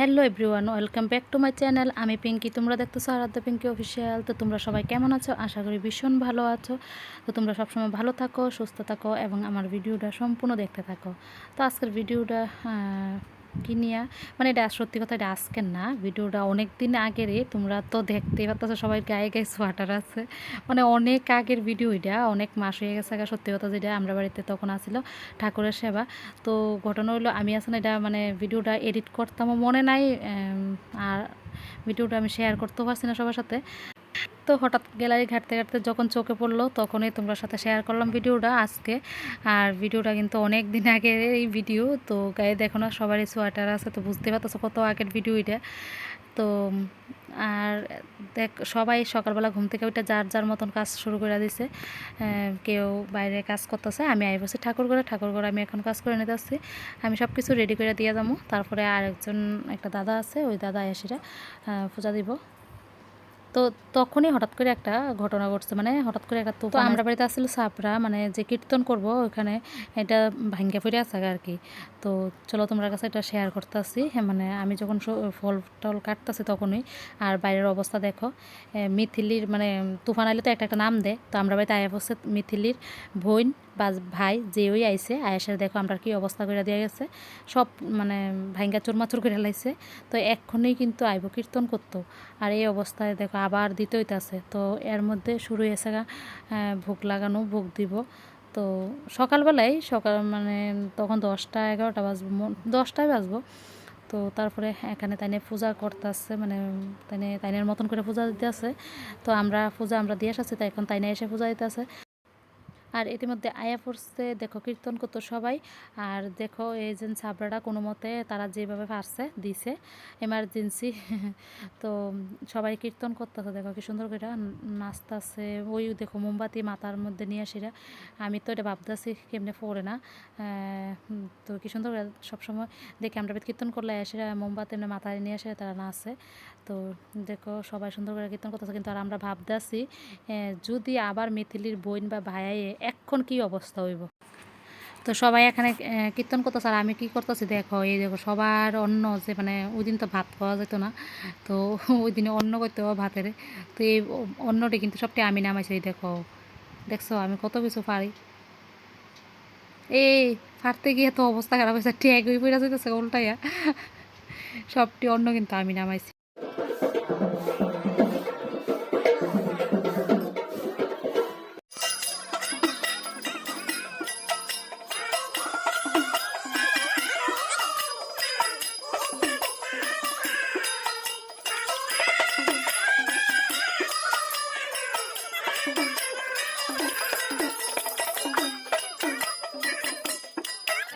Hello everyone, welcome back to my channel. আমি পিঙ্কি, তোমরা দেখতেছো আরাধ্য পিঙ্কি অফিসিয়াল। তো তোমরা সবাই কেমন আছো? আশা করি ভীষণ ভালো আছো। তো তোমরা সবসময় ভালো থাকো, সুস্থ থাকো এবং আমার ভিডিওটা সম্পূর্ণ দেখতে থাকো। তো আজকের ভিডিওটা আহ, কি নিয়ে? মানে এটা সত্যি কথা এটা আজকের না ভিডিওটা অনেক দিন আগেরই তোমরা তো দেখতেই পাচ্ছ সবাই গায়ে গায়ে সোয়াটার আছে। মানে অনেক আগের ভিডিও এটা অনেক মাস হয়ে গেছে আগা সত্যি কথা যেটা আমরা বাড়িতে তখন আসছিল ঠাকুরের সেবা। তো ঘটনা হলো আমি আসলে এটা মানে ভিডিওটা এডিট করতাম মনে নাই আর ভিডিওটা আমি শেয়ার করতেও পারছি না সবার সাথে। তো হঠাৎ গ্যালারি ঘাটতে ঘাটতে যখন চোখে পড়ল, তখনই তোমরা সাথে শেয়ার করলাম ভিডিওটা আজকে। আর ভিডিওটা কিন্তু অনেক দিন আগের এই ভিডিও তো গায়ে দেখো না, সবারই সোয়াটার আছে, তো বুঝতে পারতেছো কত আগের ভিডিও এটা। তো, আর দেখ, সবাই সকালবেলা ঘুম থেকে ওইটা যার যার মতন কাজ শুরু করে দিছে কেউ বাইরে কাজ করতেছে, আমি আই বসে ঠাকুর করে ঠাকুর করে আমি এখন কাজ করে নিতে আসছি। আমি সব কিছু রেডি করে দিয়ে যাব, তারপরে আরেকজন, একটা দাদা আছে, ওই দাদা এসেরা পূজা দিব। তো তখনই হঠাৎ করে একটা ঘটনা ঘটছে মানে হঠাৎ করে একটা তো আমরা বাড়িতে আসছিল সাপরা মানে যে কীর্তন করব ওখানে এটা ভাঙ্গা ফিরে আছে আর কি। তো চলো তোমরা কাছে এটা শেয়ার করতে আসি হ্যাঁ মানে আমি যখন ফল টল কাটতেছি তখনই আর বাইরের অবস্থা দেখো মিথিলির মানে তুফান আইলে তো একটা একটা নাম দেয় তো আমরা বাড়িতে আয়া বসছে মিথিলির বোন ভাই যে ওই আইসে আয়াসের দেখো আমরা কি অবস্থা করে দেওয়া গেছে। সব মানে ভাইঙ্গা চুরমাচুর করে লাইছে। তো এক্ষুনি কিন্তু আইব কীর্তন করতো। আর এই অবস্থায় দেখো আবার দিতে হইতাছে। তো এর মধ্যে শুরু হয়েছে ভোগ লাগানো, ভোগ দিব। তো সকালবেলায় সকাল মানে তখন দশটা, এগারোটা বাজবো দশটায় বাজবো। তো তারপরে এখানে তাইনে পূজা করতেছে মানে তাইনে, তাইনের মতন করে পূজা দিতে আছে তো আমরা, পূজা আমরা দিয়ে আসছি তাই এখন তাইনে এসে পূজা দিতে আছে আর ইতিমধ্যে আয়া পড়ছে, দেখো কীর্তন করতো সবাই। আর দেখো এই যে ছাবড়াটা কোনো মতে তারা যেভাবে পারছে, দিছে। এমার্জেন্সি তো সবাই কীর্তন করতেছে, দেখো কি সুন্দর করে নাচতেছে। ওই দেখো মোমবাতি মাথার মধ্যে নিয়ে আসিরা। আমি তো এটা ভাবতেছি কেমনে পড়ে না। তো কি সুন্দর করে সবসময় দেখি আমরা কীর্তন করলে আসিরা, মোমবাতি এমনি মাথায় নিয়ে আসে তারা নাচে। তো দেখো সবাই সুন্দর করে কীর্তন করতেছে, কিন্তু আর আমরা ভাবতেছি যদি আবার মিথিলির বোন বা ভাইয়ে এখন কি অবস্থা হইব? তো সবাই এখানে কীর্তন করতেছে আর আমি কি করতেছি? দেখো, এই দেখো, সবার অন্ন যে মানে ওই দিন তো ভাত খাওয়া যেত না। তো ওই দিনে অন্ন করতে হবে ভাতের। তো এই অন্নটি কিন্তু সবটি আমি নামাইছি, এই দেখো। দেখছ, আমি কত কিছু পারি। এই পারতে গিয়ে তো অবস্থা খারাপ হয়েছে ট্যাগ হয়ে পড়ে যেতেছে উল্টাইয়া। সবটি অন্ন কিন্তু আমি নামাইছি।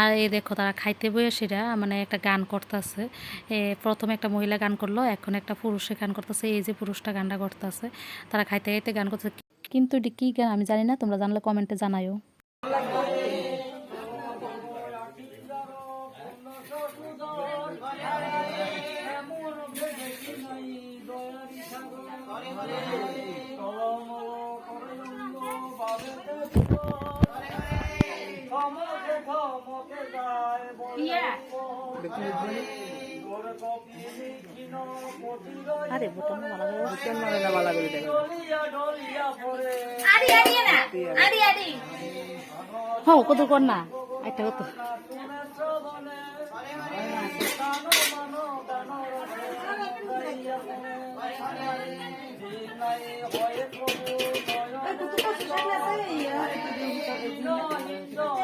আর এই দেখো তারা খাইতে বয়সীরা মানে একটা গান করতেছে। প্রথমে একটা মহিলা গান করল, এখন একটা পুরুষে গান করতেছে। এই যে পুরুষটা গানটা করতেছে, তারা খাইতে খাইতে গান করতেছে। কিন্তু এটি কী গান আমি জানি না, তোমরা জানলে কমেন্টে জানাইও আরে বোটাম ভালো করে হ্যাঁ কত কর না। একটা কত I don't know.